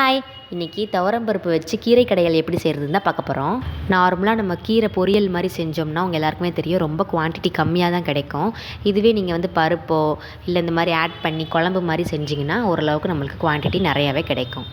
Hi இன்றைக்கி துவரம்பருப்பு வச்சு கீரை கடைகள் எப்படி செய்கிறதுன்னு தான் பார்க்க போகிறோம் நார்மலாக நம்ம கீரை பொரியல் மாதிரி செஞ்சோம்னா உங்கள் எல்லாருக்குமே தெரியும் ரொம்ப குவான்டிட்டி கம்மியாக தான் கிடைக்கும். இதுவே நீங்கள் வந்து பருப்போ இல்லை இந்த மாதிரி ஆட் பண்ணி குழம்பு மாதிரி செஞ்சிங்கன்னா ஓரளவுக்கு நம்மளுக்கு குவான்டிட்டி நிறையாவே கிடைக்கும்.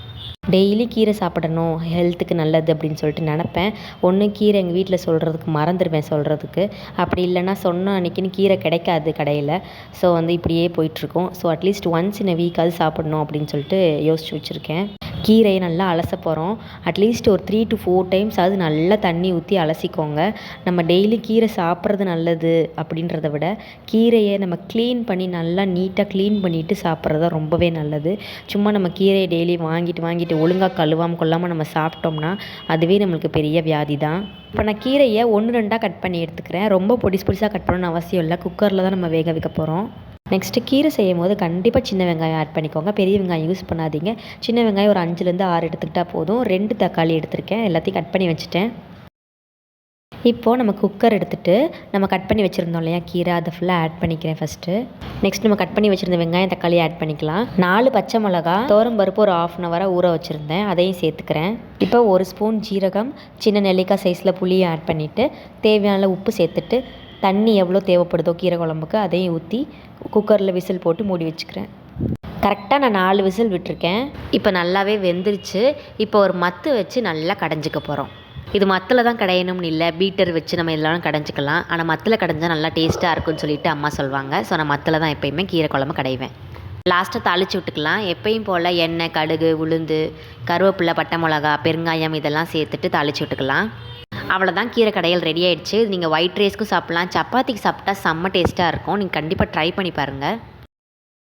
டெய்லி கீரை சாப்பிடணும் ஹெல்த்துக்கு நல்லது அப்படின்னு சொல்லிட்டு நினப்பேன். ஒன்று கீரை எங்கள் வீட்டில் சொல்கிறதுக்கு மறந்துடுவேன் சொல்கிறதுக்கு அப்படி இல்லைன்னா சொன்ன அன்றைக்கின்னு கீரை கிடைக்காது கடையில். ஸோ வந்து இப்படியே போயிட்டுருக்கோம் so at least once in வீக்காவது சாப்பிடணும் அப்படின்னு சொல்லிட்டு யோசிச்சு வச்சுருக்கேன். கீரையை நல்லா அலச போகிறோம் அட்லீஸ்ட் ஒரு த்ரீ டு ஃபோர் டைம்ஸ் அது நல்லா தண்ணி ஊற்றி அலசிக்கோங்க. நம்ம டெய்லி கீரை சாப்பிட்றது நல்லது அப்படின்றத விட கீரையை நம்ம க்ளீன் பண்ணி நல்லா நீட்டாக க்ளீன் பண்ணிவிட்டு சாப்பிட்றது தான் ரொம்பவே நல்லது. சும்மா நம்ம கீரையை டெய்லி வாங்கிட்டு வாங்கிட்டு ஒழுங்காக கழுவாமல் கொள்ளாமல் நம்ம சாப்பிட்டோம்னா அதுவே நம்மளுக்கு பெரிய வியாதி தான். இப்போ நான் கீரையை ஒன்று ரெண்டாக கட் பண்ணி எடுத்துக்கிறேன். ரொம்ப பொடிசு பொடிசாக கட் பண்ணணும்னு அவசியம் இல்லை. குக்கரில் தான் நம்ம வேக வைக்க போகிறோம் நெக்ஸ்ட்டு கீரை செய்யும் போது கண்டிப்பாக சின்ன வெங்காயம் ஆட் பண்ணிக்கோங்க. பெரிய வெங்காயம் யூஸ் பண்ணாதீங்க. சின்ன வெங்காயம் ஒரு அஞ்சுலேருந்து ஆறு எடுத்துக்கிட்டால் போதும். ரெண்டு தக்காளி எடுத்திருக்கேன். எல்லாத்தையும் கட் பண்ணி வச்சுட்டேன். இப்போது நம்ம குக்கர் எடுத்துகிட்டு நம்ம கட் பண்ணி வச்சுருந்தோம் இல்லையா? கீரை அதை ஃபுல்லாக ஆட் பண்ணிக்கிறேன் ஃபஸ்ட்டு நெக்ஸ்ட் நம்ம கட் பண்ணி வச்சுருந்த வெங்காயம் தக்காளி ஆட் பண்ணிக்கலாம். நாலு பச்சை மிளகா தோரம் பருப்பு ஒரு ஆஃப் அன் ஹவராக ஊற வச்சுருந்தேன். அதையும் சேர்த்துக்கிறேன். இப்போ ஒரு ஸ்பூன் ஜீரகம் சின்ன நெல்லிக்காய் சைஸில் புளியை ஆட் பண்ணிவிட்டு தேவையான உப்பு சேர்த்துட்டு தண்ணி எவ்வளோ தேவைப்படுதோ கீரை குழம்புக்கு அதையும் ஊற்றி குக்கரில் விசில் போட்டு மூடி வச்சுக்கிறேன். கரெக்டாக நான் நாலு விசில் விட்டுருக்கேன். இப்போ நல்லாவே வெந்துருச்சு. இப்போ ஒரு மத்து வச்சு நல்லா கடைஞ்சிக்க போகிறோம். இது மத்தில் தான் கடையணும்னு இல்லை பீட்டர் வச்சு நம்ம எல்லாரும் கடைஞ்சிக்கலாம். ஆனால் மத்தில் கடைஞ்சால் நல்லா டேஸ்ட்டாக இருக்கும்னு சொல்லிட்டு அம்மா சொல்லுவாங்க ஸோ நான் மத்தில் தான் எப்பயுமே கீரை குழம்பு கடைவேன். லாஸ்ட்டாக தாளித்து விட்டுக்கலாம். எப்பயும் போல் எண்ணெய் கடுகு உளுந்து கருவேப்பிலை பட்டை மிளகா பெருங்காயம் இதெல்லாம் சேர்த்துட்டு தாளித்து விட்டுக்கலாம். அவ்வளோதான் கீரை கடையில் ரெடி ஆயிடுச்சு. நீங்கள் ஒயிட் ரைஸ்க்கும் சாப்பிட்லாம். சப்பாத்திக்கு சாப்பிட்டா செம்ம டேஸ்ட்டாக இருக்கும். நீங்கள் கண்டிப்பாக ட்ரை பண்ணி பாருங்கள்